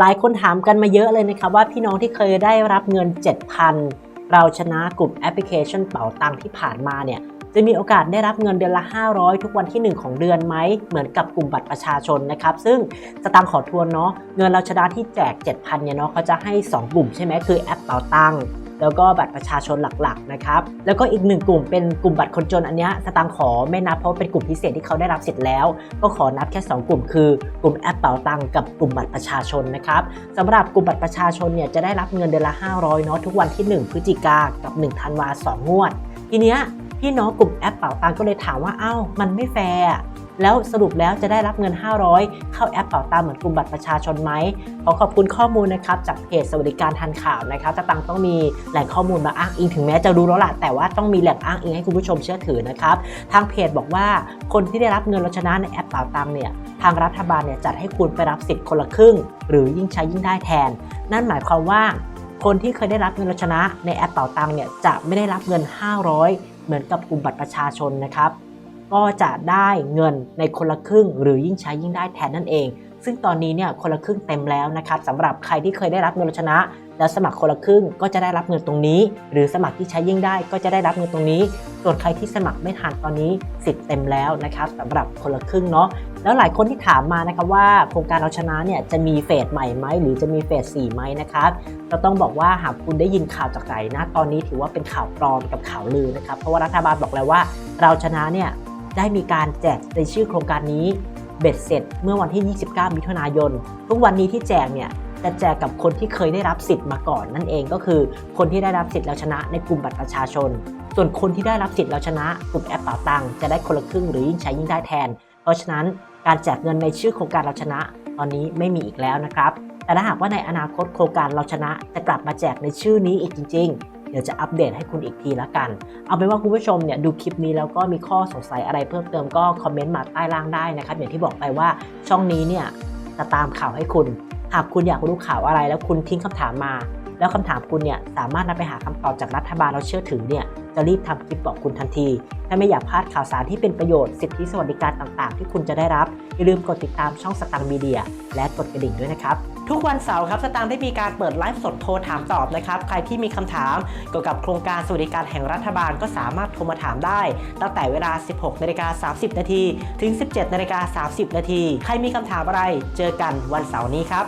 หลายคนถามกันมาเยอะเลยนะครับว่าพี่น้องที่เคยได้รับเงิน 7,000 เราชนะกลุ่มแอปพลิเคชันเป๋าตังที่ผ่านมาเนี่ยจะมีโอกาสได้รับเงินเดือนละ 500 ทุกวันที่ 1 ของเดือนไหม เหมือนกับกลุ่มบัตรประชาชนนะครับ ซึ่งสตางค์ขอทวนเนาะ เงินเราชนะที่แจก 7,000 เนี่ยเนาะเขาจะให้ 2 กลุ่มใช่ไหม คือแอปเป๋าตัง แล้วก็บัตรประชาชนหลักๆนะครับแล้วก็อีกหนึ่งกลุ่มเป็นกลุ่มบัตรคนจนอันเนี้ยสตางค์ขอไม่นับเพราะเป็นกลุ่มพิเศษที่เขาได้รับสิทธิ์แล้ว ก็ขอนับแค่ 2 กลุ่ม คือกลุ่มแอปเป๋าตังกับกลุ่มบัตรประชาชนนะครับสำหรับกลุ่มบัตรประชาชนเนี่ยจะได้รับเงินเดือนละ 500เนาะทุกวันที่ 1 พฤศจิกากับ1ธันวาสองงวด ทีเนี้ยพี่น้องกลุ่มแอปเป๋าตังก็เลยถามว่าเอ้ามันไม่แฟร์ แล้วสรุปแล้วจะได้รับเงิน 500 เข้าแอปเป๋าตังเหมือนกลุ่มบัตรประชาชนไหมขอขอบคุณข้อมูลนะครับจากเพจสวัสดิการทันข่าวนะครับสตังต้องมีแหล่งข้อมูลมาอ้างอิงถึงแม้จะรู้แล้วล่ะแต่ว่าต้องมีแหล่งอ้างอิงให้คุณผู้ชมเชื่อถือนะครับทางเพจบอกว่าคนที่ได้รับเงินรชนะในแอปเป๋าตังเนี่ยทางรัฐบาลเนี่ยจัดให้คุณไปรับสิทธิ์คนละครึ่ง หรือยิ่งใช้ยิ่งได้แทน นั่นหมายความว่าคนที่เคยได้รับเงินรชนะในแอปเป๋าตังเนี่ยจะไม่ได้รับเงิน 500 เหมือนกับกลุ่มบัตรประชาชนนะครับ ก็จะได้เงินในคนละครึ่ง หรือยิ่งใช้ยิ่งได้แทนนั่นเอง ซึ่งตอนนี้เนี่ยคนละครึ่งเต็มแล้วนะครับสำหรับใครที่เคยได้รับเงินรชนะ แล้วสมัครคนละครึ่งก็จะได้รับเงินตรงนี้ หรือสมัครที่ใช้ยิ่งได้ก็จะได้รับเงินตรงนี้ ส่วนใครที่สมัครไม่ทันตอนนี้สิทธิ์เต็มแล้วนะครับสำหรับคนละครึ่งเนาะแล้วหลายคนที่ถามมานะครับว่าโครงการเราชนะเนี่ยจะมีเฟสใหม่ไหมหรือจะมีเฟสสี่ไหมนะครับเราต้องบอกว่าหากคุณได้ยินข่าวจากไหนนะตอนนี้ถือว่าเป็นข่าวปลอมกับข่าวลือนะครับเพราะว่ารัฐบาลบอกแล้วว่าเราชนะเนี่ย ได้มีการแจกในชื่อโครงการนี้เบ็ดเสร็จเมื่อวันที่ 29 มิถุนายน ทุกวันนี้ที่แจกเนี่ยจะแจกกับคนที่เคยได้รับสิทธิ์มาก่อน นั่นเองก็คือคนที่ได้รับสิทธิ์แล้วชนะในกลุ่มบัตรประชาชน ส่วนคนที่ได้รับสิทธิ์แล้วชนะกลุ่มแอปเป๋าตังค์จะได้คนละครึ่งหรือยิ่งใช้ยิ่งได้แทน เพราะฉะนั้นการแจกเงินในชื่อโครงการเราชนะ ตอนนี้ไม่มีอีกแล้วนะครับ แต่ถ้าหากว่าในอนาคตโครงการเราชนะจะกลับมาแจกในชื่อนี้อีกจริง ดี๋ยวจะอัปเดตให้คุณอีกทีละกัน เอาเป็นว่าคุณผู้ชมเนี่ยดูคลิปนี้แล้วก็มีข้อสงสัยอะไรเพิ่มเติมก็คอมเมนต์มาใต้ล่างได้นะครับอย่างที่บอกไปว่าช่องนี้เนี่ยจะตามข่าวให้คุณ หากคุณอยากรู้ข่าวอะไรแล้วคุณทิ้งคำถามมา แล้วคำถามคุณเนี่ยสามารถนำไปหาคำตอบจากรัฐบาลเราเชื่อถือเนี่ยจะรีบทำคลิปบอกคุณทันที ถ้าไม่อยากพลาดข่าวสารที่เป็นประโยชน์สิทธิสวัสดิการต่างๆ ที่คุณจะได้รับ อย่าลืมกดติดตามช่องสตังค์มีเดีย และกดกระดิ่งด้วยนะครับทุกวันเสาร์ครับสตังค์ได้มีการเปิดไลฟ์สดโทรถามตอบนะครับ ใครที่มีคำถามเกี่ยวกับโครงการสวัสดิการแห่งรัฐบาลก็สามารถโทรมาถามได้ ตั้งแต่เวลา 16นาฬิกา30 นาทีถึง 17นาฬิกา30 นาทีใครมีคำถามอะไร เจอกันวันเสาร์นี้ครับ